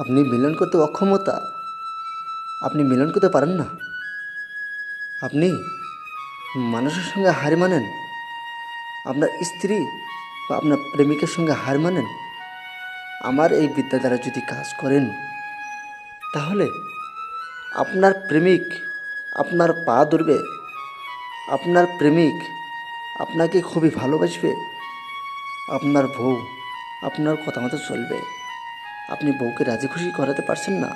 আপনি মিলন করতে অক্ষমতা? আপনি মিলন করতে পারেন না। আপনি মানুষের সঙ্গে হার মানেন। আপনার স্ত্রী বা আপনার প্রেমিকের সঙ্গে হার মানেন। আমার এই বিদ্যা দ্বারা যদি কাজ করেন, তাহলে আপনার প্রেমিক, আপনার পা ধরবে। আপনার প্রেমিক আপনাকে খুবই ভালোবাসবে। আপনার বউ আপনার কথা মতো চলবে। আপনি বউকে রাজি খুশি করাতে পারছেন না।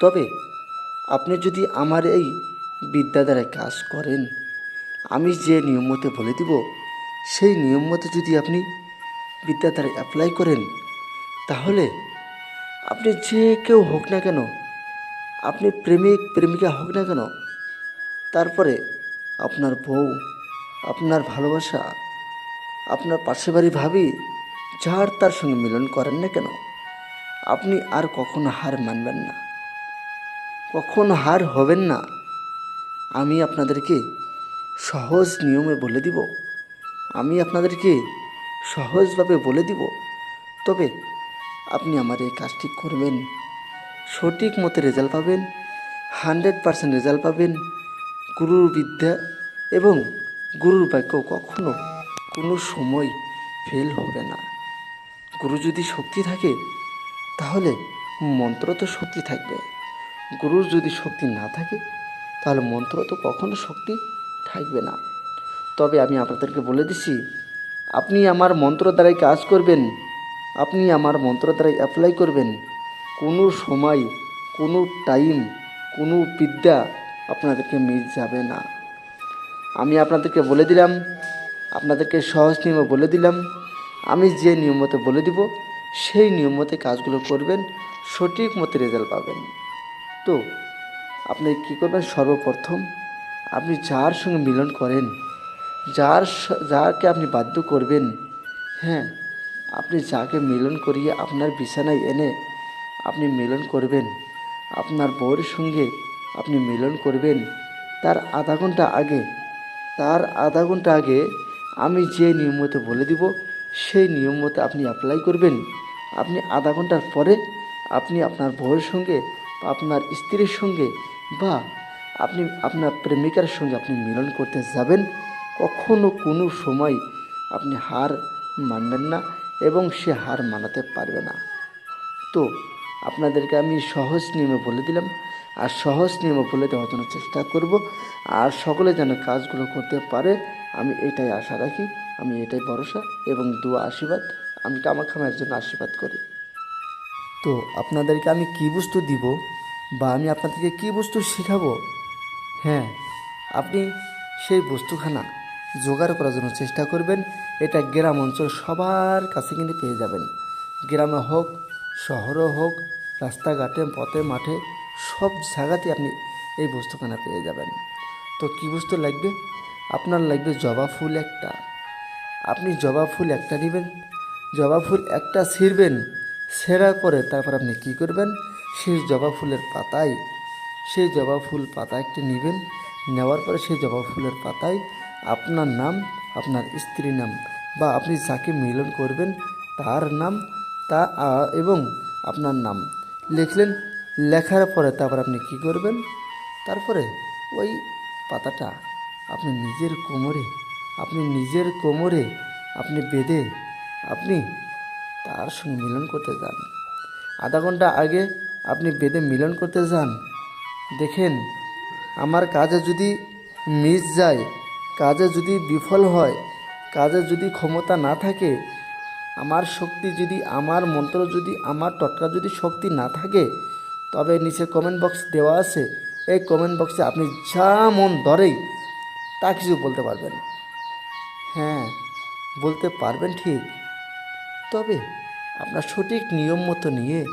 তবে আপনি যদি আমার এই বিদ্যা দ্বারা কাজ করেন, আমি যে নিয়ম মতে বলে দিব, সেই নিয়ম মতে যদি আপনি বিদ্যা দ্বারা অ্যাপ্লাই করেন, তাহলে আপনি যে কেউ হোক না কেন, আপনি প্রেমিক, প্রেমিকা হোক না কেন, তারপরে আপনার বউ, আপনার ভালোবাসা, আপনার পাশে বাড়ি ভাবি, যার তার সঙ্গে মিলন করেন না কেন? আপনি আর কখনো হার মানবেন না। কখনো হার হবেন না। আমি আপনাদেরকে সহজ নিয়মে বলে দিব। আমি আপনাদেরকে সহজভাবে বলে দিব। তবে আপনি আমার এই কাজটি করবেন। সঠিক মতে রেজাল্ট পাবেন। হান্ড্রেড পারসেন্ট রেজাল্ট পাবেন। গুরুর বিদ্যা এবং গুরুর বাক্য কখনো কোনো সময় ফেল হবে না। গুরু যদি শক্তি থাকে তাহলে মন্ত্র তো শক্তি থাকবে। গুরুর যদি শক্তি না থাকে, তাহলে মন্ত্র তো কখনো শক্তি থাকবে না। তবে আমি আপনাদেরকে বলে দিছি আপনি আমার মন্ত্র দ্বারাই কাজ করবেন, আপনি আমার মন্ত্র দ্বারাই অ্যাপ্লাই করবেন। কোনো সময়, কোনো টাইম কোনো বিদ্যা আপনাদেরকে মিস যাবে না। আমি আপনাদেরকে বলে দিলাম, আপনাদেরকে সহজ নিয়মে বলে দিলাম, আমি যে নিয়ম মতো বলে দিব সেই নিয়ম মতে কাজগুলো করবেন, সঠিক মতো রেজাল্ট পাবেন। তো, আপনি কী করবেন? সর্বপ্রথম আপনি যার সঙ্গে মিলন করেন, যার যাকে আপনি বাধ্য করবেন হ্যাঁ আপনি যাকে মিলন করিয়ে আপনার বিছানায় এনে আপনি মিলন করবেন, আপনার বউয়ের সঙ্গে আপনি মিলন করবেন, তার আধা ঘণ্টা আগে, তার আধা ঘণ্টা আগে আমি যে নিয়ম মতো বলে দিব সেই নিয়ম মতো আপনি অ্যাপ্লাই করবেন। আপনি আধা ঘণ্টার পরে আপনি আপনার বউয়ের সঙ্গে, আপনার স্ত্রীর সঙ্গে বা আপনি আপনার প্রেমিকার সঙ্গে আপনি মিলন করতে যাবেন, কখনো কোনো সময় আপনি হার মানবেন না এবং সে হার মানাতে পারবে না। তো আপনাদেরকে আমি সহজ নিয়মে বলে দিলাম। আর সহজ নিয়মে বলে দেওয়ার জন্য চেষ্টা করব। আর সকলে যেন কাজগুলো করতে পারে আমি এটাই আশা রাখি, আমি এটাই ভরসা এবং দোয়া আশীর্বাদ, আমি কামাখামের জন্য আশীর্বাদ করি। তো আপনাদেরকে আমি কী বস্তু দিব বা আমি আপনাদেরকে কী বস্তু শেখাবো? হ্যাঁ আপনি সেই বস্তুখানা জোগাড় করার জন্য চেষ্টা করবেন। এটা গ্রাম অঞ্চল সবার কাছে কিন্তু পেয়ে যাবেন। গ্রামে হোক, শহরে হোক, রাস্তাঘাটে, পথে, মাঠে, সব জায়গাতে আপনি এই বস্তুখানা পেয়ে যাবেন। তো কী বস্তু লাগবে? আপনার লাগবে জবা ফুল একটা। আপনি জবা ফুল একটা নেবেন, জবা ফুল একটা ছিঁড়বেন, ছেঁড়ার পরে তারপর আপনি কী করবেন? সেই জবা ফুলের পাতায়, সেই জবা ফুল পাতা একটি নেবেন, নেওয়ার পরে সেই জবা ফুলের পাতায় আপনার নাম, আপনার স্ত্রীর নাম বা আপনি যাকে মিলন করবেন তার নাম, তা এবং আপনার নাম লিখলেন। লেখার পরে তারপর আপনি কী করবেন? তারপরে ওই পাতাটা আপনি নিজের কোমরে, আপনি নিজের কোমরে আপনি বেঁধে আপনি তার সঙ্গে মিলন করতে যান। আধা ঘণ্টা আগে আপনি বেঁধে মিলন করতে যান। দেখেন, আমার কাজে যদি মিস যায়, কাজে যদি বিফল হয়, কাজে যদি ক্ষমতা না থাকে, আমার শক্তি যদি, আমার মন্ত্র যদি, আমার টটকা যদি শক্তি না থাকে, তবে নিচে কমেন্ট বক্স দেওয়া আছে। এই কমেন্ট বক্সে আপনি যা মন ধরেই তা কিছু বলতে পারবেন? হ্যাঁ বলতে পারবেন ঠিক। তবে আপনার সঠিক নিয়ম মতো নিয়ে,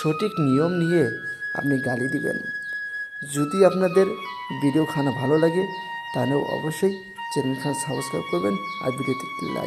সঠিক নিয়ম নিয়ে আপনি গালি দিবেন। যদি আপনাদের ভিডিও খানা ভালো লাগে, তাহলে অবশ্যই চ্যানেলখানা সাবস্ক্রাইব করবেন আর ভিডিওতে লাইক